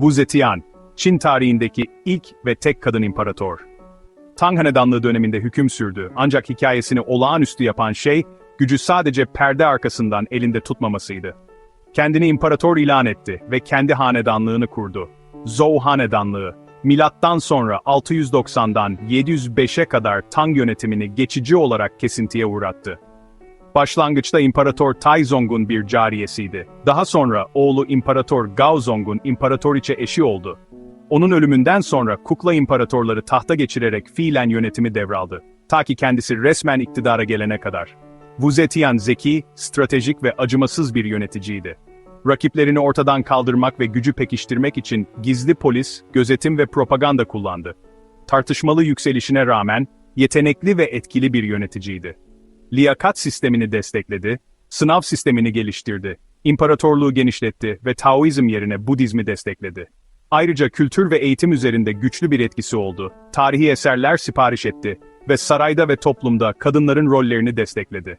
Wu Zetian, Çin tarihindeki ilk ve tek kadın imparator. Tang Hanedanlığı döneminde hüküm sürdü ancak hikayesini olağanüstü yapan şey, gücü sadece perde arkasından elinde tutmamasıydı. Kendini imparator ilan etti ve kendi hanedanlığını kurdu. Zhou Hanedanlığı, milattan sonra 690'dan 705'e kadar Tang yönetimini geçici olarak kesintiye uğrattı. Başlangıçta İmparator Taizong'un bir cariyesiydi. Daha sonra oğlu İmparator Gaozong'un imparatoriçe eşi oldu. Onun ölümünden sonra kukla imparatorları tahta geçirerek fiilen yönetimi devraldı. Ta ki kendisi resmen iktidara gelene kadar. Wu Zetian zeki, stratejik ve acımasız bir yöneticiydi. Rakiplerini ortadan kaldırmak ve gücü pekiştirmek için gizli polis, gözetim ve propaganda kullandı. Tartışmalı yükselişine rağmen, yetenekli ve etkili bir yöneticiydi. Liyakat sistemini destekledi, sınav sistemini geliştirdi, imparatorluğu genişletti ve Taoizm yerine Budizmi destekledi. Ayrıca kültür ve eğitim üzerinde güçlü bir etkisi oldu, tarihi eserler sipariş etti ve sarayda ve toplumda kadınların rollerini destekledi.